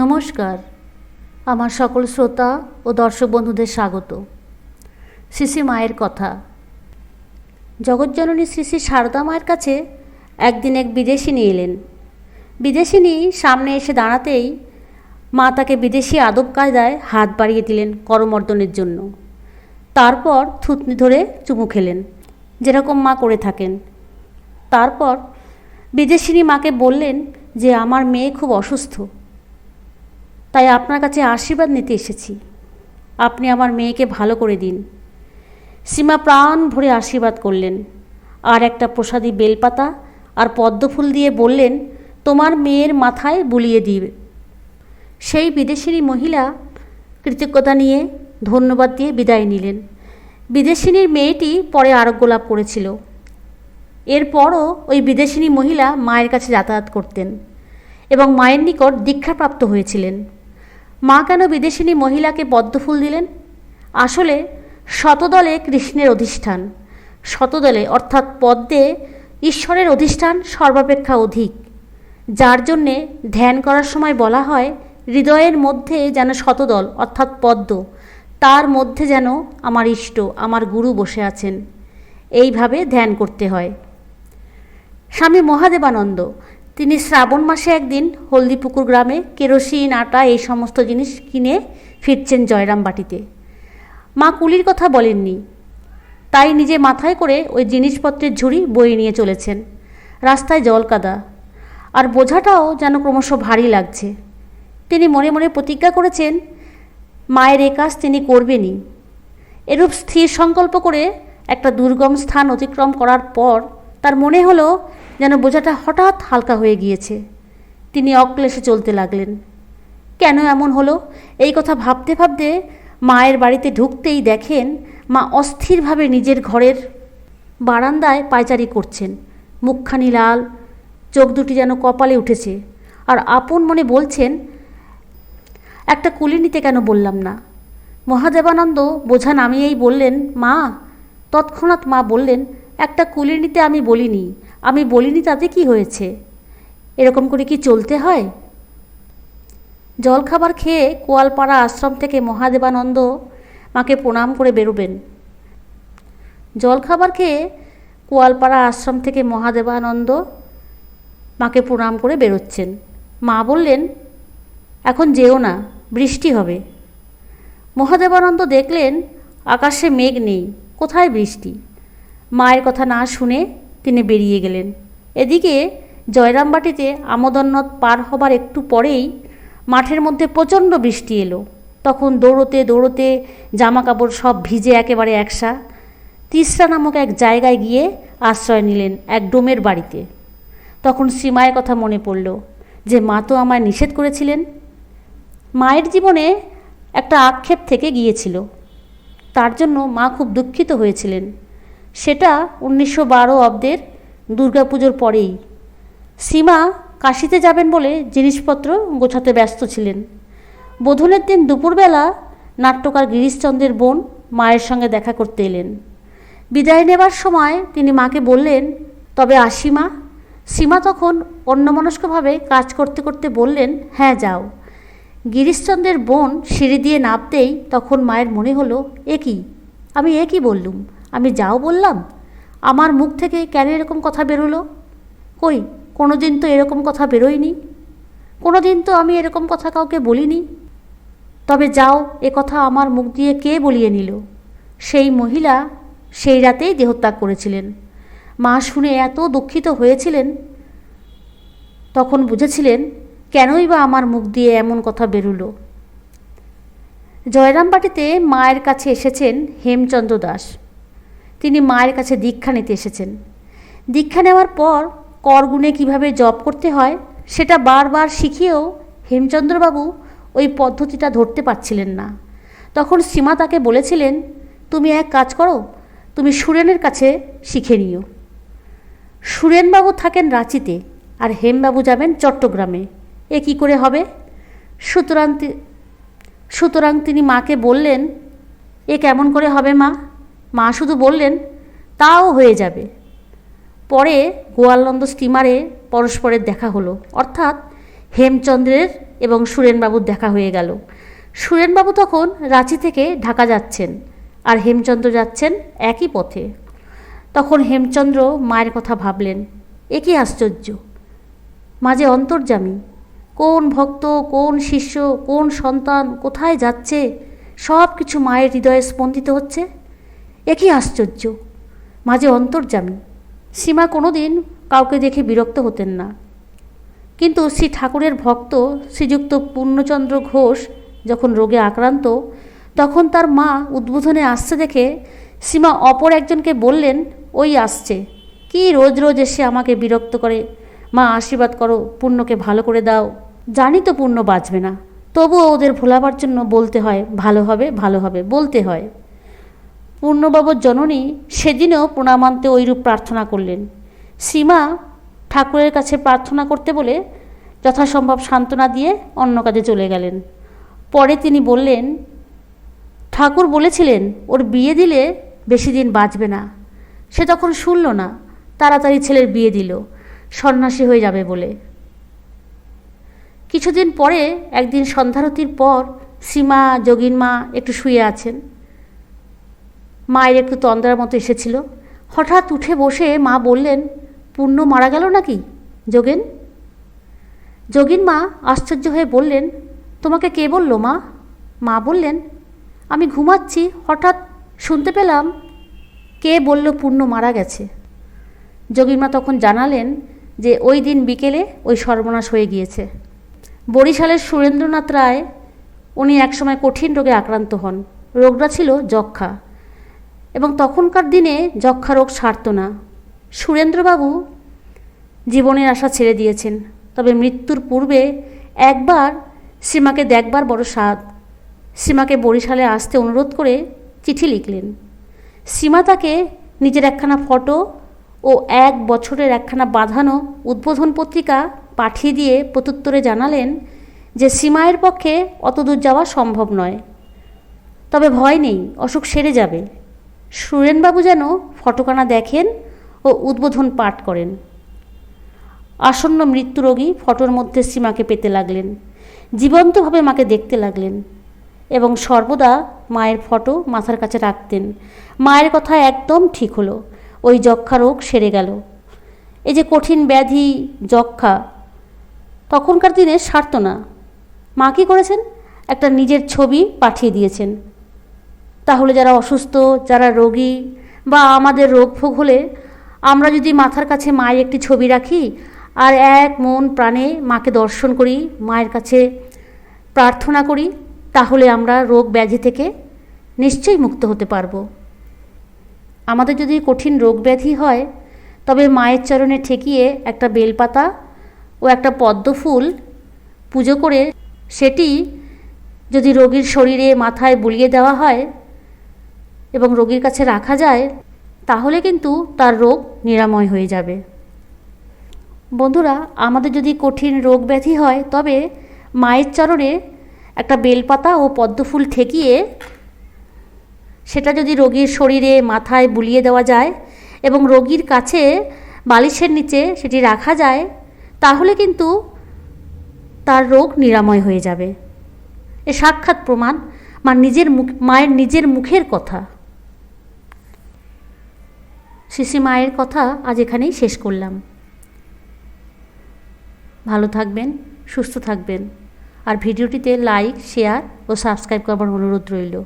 নমস্কার। আমার সকল শ্রোতা ও দর্শক বন্ধুদের স্বাগত। শ্রী মায়ের কথা। জগজ্জননী শ্রী শ্রী সারদা মায়ের কাছে একদিন এক বিদেশিনী এলেন। বিদেশিনী সামনে এসে দাঁড়াতেই মা তাকে বিদেশি আদব কায়দায় হাত বাড়িয়ে দিলেন করমর্দনের জন্য। তারপর থুতনি ধরে চুমু খেলেন, যেরকম মা করে থাকেন। তারপর বিদেশিনী মাকে বললেন যে, আমার মেয়ে খুব অসুস্থ। তাই আপনার কাছে আশীর্বাদ নিতে এসেছি। আপনি আমার মেয়েকে ভালো করে দিন। সীমা প্রাণ ভরে আশীর্বাদ করলেন। আর একটা প্রসাদী বেলপাতা আর পদ্মফুল দিয়ে বললেন, তোমার মেয়ের মাথায় বুলিয়ে দিবে। সেই বিদেশিনী মহিলা কৃতজ্ঞতা নিয়ে ধন্যবাদ দিয়ে বিদায় নিলেন। বিদেশিনীর মেয়েটি পরে আরোগ্য লাভ করেছিল। এরপরও ওই বিদেশিনী মহিলা মায়ের কাছে যাতায়াত করতেন এবং মায়ের নিকট দীক্ষাপ্রাপ্ত হয়েছিলেন। মা কেন বিদেশিনী মহিলাকে পদ্মফুল দিলেন? আসলে শতদলে কৃষ্ণের অধিষ্ঠান। শতদলে অর্থাৎ পদ্মে ঈশ্বরের অধিষ্ঠান সর্বাপেক্ষা অধিক। যার জন্যে ধ্যান করার সময় বলা হয়, হৃদয়ের মধ্যে যেন শতদল অর্থাৎ পদ্ম, তার মধ্যে যেন আমার ইষ্ট, আমার গুরু বসে আছেন। এইভাবে ধ্যান করতে হয়। স্বামী মহাদেবানন্দ তিনি শ্রাবণ মাসে একদিন হলদিপুকুর গ্রামে কেরোসিন, আটা এই সমস্ত জিনিস কিনে ফিরছেন জয়রামবাটিতে মা কুলির কথা বলেননি। তাই নিজে মাথায় করে ওই জিনিসপত্রের ঝুড়ি বয়ে নিয়ে চলেছেন। রাস্তায় জল কাদা। আর বোঝাটাও যেন ক্রমশ ভারী লাগছে। তিনি মনে মনে প্রতিজ্ঞা করেছেন, মায়ের এ কাজ তিনি করবেনই। এরূপ স্থির সংকল্প করে একটা দুর্গম স্থান অতিক্রম করার পর তার মনে হলো যেন বোঝাটা হঠাৎ হালকা হয়ে গিয়েছে। তিনি অক্লেশে চলতে লাগলেন। কেন এমন হলো? এই কথা ভাবতে ভাবতে মায়ের বাড়িতে ঢুকতেই দেখেন মা অস্থিরভাবে নিজের ঘরের বারান্দায় পায়চারি করছেন। মুখখানি লাল, চোখ দুটি যেন কপালে উঠেছে। আর আপন মনে বলছেন, একটা কুলি নিতে কেন বললাম না? মহাদেবানন্দ বোঝা নামিয়েই বললেন, মা। তৎক্ষণাৎ মা বললেন, একটা কুলি নিতে আমি বলিনি। আমি বলিনি তাতে কি হয়েছে? এরকম করে কি চলতে হয়? জলখাবার খেয়ে কোয়ালপাড়া আশ্রম থেকে মহাদেবানন্দ মাকে প্রণাম করে বেরোবেন। জলখাবার খেয়ে কোয়ালপাড়া আশ্রম থেকে মহাদেবানন্দ মাকে প্রণাম করে বেরোচ্ছেন। মা বললেন, এখন যেও না, বৃষ্টি হবে। মহাদেবানন্দ দেখলেন, আকাশে মেঘ নেই, কোথায় বৃষ্টি? মায়ের কথা না শুনে তিনি বেরিয়ে গেলেন। এদিকে জয়রামবাটিতে আমোদন্নত পার হবার একটু পরেই মাঠের মধ্যে প্রচণ্ড বৃষ্টি এলো। তখন দৌড়তে দৌড়তে জামা কাপড় সব ভিজে একেবারে একসা। তিসরা নামক এক জায়গায় গিয়ে আশ্রয় নিলেন এক ডোমের বাড়িতে। তখন সীমায়ের কথা মনে পড়ল যে, মা তো আমায় নিষেধ করেছিলেন। মায়ের জীবনে একটা আক্ষেপ থেকে গিয়েছিল। তার জন্য মা খুব দুঃখিত হয়েছিলেন। সেটা উনিশশো বারো অব্দের দুর্গাপুজোর পরেই। সীমা কাশিতে যাবেন বলে জিনিসপত্র গোছাতে ব্যস্ত ছিলেন। বোধনের দিন দুপুরবেলা নাট্যকার গিরিশচন্দ্রের বোন মায়ের সঙ্গে দেখা করতে এলেন। বিদায় নেবার সময় তিনি মাকে বললেন, তবে আসি মা সীমা তখন অন্যমনস্কভাবে কাজ করতে করতে বললেন হ্যাঁ যাও। গিরিশচন্দ্রের বোন সিঁড়ি দিয়ে নামতেই তখন মায়ের মনে হলো, এ কি? আমি এ কি বললুম? আমি যাও বললাম। আমার মুখ থেকে কেন এরকম কথা বেরোলো? কই কোনো দিন তো এরকম কথা বেরোয়নি। কোনো দিন তো আমি এরকম কথা কাউকে বলিনি। তবে যাও, এ কথা আমার মুখ দিয়ে কে বলিয়ে নিল? সেই মহিলা সেই রাতেই দেহত্যাগ করেছিলেন। মা শুনে এত দুঃখিত হয়েছিলেন। তখন বুঝেছিলেন, কেনই বা আমার মুখ দিয়ে এমন কথা বেরুলো। জয়রামবাটিতে মায়ের কাছে এসেছেন হেমচন্দ্র দাস। তিনি মায়ের কাছে দীক্ষা নিতে এসেছেন। দীক্ষা নেওয়ার পর করগুণে কীভাবে জপ করতে হয়, সেটা বারবার শিখিয়েও হেমচন্দ্রবাবু ওই পদ্ধতিটা ধরতে পারছিলেন না। তখন সীমা তাকে বলেছিলেন, তুমি এক কাজ করো, তুমি সুরেনের কাছে শিখে নিও। সুরেনবাবু থাকেন রাঁচিতে আর হেমবাবু যাবেন চট্টগ্রামে। এ কী করে হবে? সুতরাং সুতরাং তিনি মাকে বললেন, এ কেমন করে হবে মা? মা শুধু বললেন, তাও হয়ে যাবে। পরে গোয়ালন্দ স্টিমারে পরস্পরের দেখা হলো। অর্থাৎ হেমচন্দ্রের এবং সুরেনবাবুর দেখা হয়ে গেল। সুরেনবাবু তখন রাঁচি থেকে ঢাকা যাচ্ছেন আর হেমচন্দ্র যাচ্ছেন একই পথে। তখন হেমচন্দ্র মায়ের কথা ভাবলেন, এ কি আশ্চর্য! মাঝে অন্তর্জামী কোন ভক্ত, কোন শিষ্য, কোন সন্তান কোথায় যাচ্ছে? সব কিছু মায়ের হৃদয়ে স্পন্দিত হচ্ছে? এ কি আশ্চর্য। মাঝে অন্তর্জামী সীমা কোনো দিন কাউকে দেখে বিরক্ত হতেন না। কিন্তু শ্রী ঠাকুরের ভক্ত শ্রীযুক্ত পূর্ণচন্দ্র ঘোষ যখন রোগে আক্রান্ত, তখন তার মা উদ্বোধনে আসছে দেখে সীমা অপর একজনকে বললেন, ওই আসছে। কি রোজ রোজ এসে আমাকে বিরক্ত করে? মা, আশীর্বাদ করো, পূর্ণকে ভালো করে দাও। জানি তো পূর্ণ বাঁচবে না। তবুও ওদের ভোলাবার জন্য বলতে হয়, ভালো হবে ভালো হবে। বলতে হয়। পূর্ণবাবুর জননী সেদিনও প্রণামান্তে ওইরূপ প্রার্থনা করলেন। সীমা ঠাকুরের কাছে প্রার্থনা করতে বলে যথাসম্ভব সান্ত্বনা দিয়ে অন্য কাজে চলে গেলেন। পরে তিনি বললেন, ঠাকুর বলেছিলেন, ওর বিয়ে দিলে বেশি দিন বাঁচবে না। সে তখন শুনল না, তাড়াতাড়ি ছেলের বিয়ে দিল, সন্ন্যাসী হয়ে যাবে বলে। কিছুদিন পরে, একদিন সন্ধ্যারতির পর সীমা, যোগিন মা একটু শুয়ে আছেন। মায়ের একটু তন্দ্রার মতো এসেছিল। হঠাৎ উঠে বসে মা বললেন, পূর্ণ মারা গেল নাকি, যোগেন? যোগিন মা আশ্চর্য হয়ে বললেন, তোমাকে কে বলল মা? মা বললেন, আমি ঘুমাচ্ছি, হঠাৎ শুনতে পেলাম কে বলল পূর্ণ মারা গেছে? যোগিমা তখন জানালেন যে ওই দিন বিকেলে ওই সর্বনাশ হয়ে গিয়েছে। বরিশালের সুরেন্দ্রনাথ রায়, উনি একসময় কঠিন রোগে আক্রান্ত হন। রোগটা ছিল যক্ষা এবং তখনকার দিনে যক্ষা রোগ সারত না। সুরেন্দ্রবাবু জীবনের আশা ছেড়ে দিয়েছেন। তবে মৃত্যুর পূর্বে একবার সীমাকে দেখবার বড় স্বাদ। সীমাকে বরিশালে আসতে অনুরোধ করে চিঠি লিখলেন। সীমা তাকে নিজের একখানা ফটো ও এক বছরের একখানা বাঁধানো উদ্বোধন পত্রিকা পাঠিয়ে দিয়ে প্রত্যুত্তরে জানালেন যে সীমায়ের পক্ষে অত দূর যাওয়া সম্ভব নয়। তবে ভয় নেই, অসুখ সেরে যাবে। সুরেনবাবু যেন ফটোখানা দেখেন ও উদ্বোধন পাঠ করেন। আসন্ন মৃত্যুরোগী ফটোর মধ্যে সীমাকে পেতে লাগলেন, জীবন্তভাবে মাকে দেখতে লাগলেন এবং সর্বদা মায়ের ফটো মাথার কাছে রাখতেন। মায়ের কথা একদম ঠিক হলো, ওই যক্ষা রোগ সেরে গেল। এই যে কঠিন ব্যাধি যক্ষা, তখনকার দিনে সারত না। মা কী করেছেন? একটা নিজের ছবি পাঠিয়ে দিয়েছেন। তাহলে যারা অসুস্থ, যারা রোগী বা আমাদের রোগ ভোগ হলে আমরা যদি মাথার কাছে মায়ের একটি ছবি রাখি আর এক মন প্রাণে মাকে দর্শন করি, মায়ের কাছে প্রার্থনা করি, তাহলে আমরা রোগ ব্যাধি থেকে নিশ্চয়ই মুক্ত হতে পারব। আমাদের যদি কঠিন রোগ ব্যাধি হয়, তবে মায়ের চরণে ঠেকিয়ে একটা বেলপাতা ও একটা পদ্ম ফুল পুজো করে সেটি যদি রোগীর শরীরে মাথায় বুলিয়ে দেওয়া হয় এবং রোগীর কাছে রাখা যায়, তাহলে কিন্তু তার রোগ নিরাময় হয়ে যাবে। বন্ধুরা, আমাদের যদি কঠিন রোগ ব্যাধি হয়, তবে মায়ের চরণে একটা বেলপাতা ও পদ্মফুল ঠেকিয়ে সেটা যদি রোগীর শরীরে, মাথায় বুলিয়ে দেওয়া যায় এবং রোগীর কাছে বালিশের নিচে সেটি রাখা যায়, তাহলে কিন্তু তার রোগ নিরাময় হয়ে যাবে। এ সাক্ষাৎ প্রমাণ মা নিজের মুখ, মায়ের নিজের মুখের কথা। শিশি মায়ের কথা আজ এখানেই শেষ করলাম। ভালো থাকবেন, সুস্থ থাকবেন। আর ভিডিওটিতে লাইক শেয়ার ও সাবস্ক্রাইব করবার অনুরোধ রইল।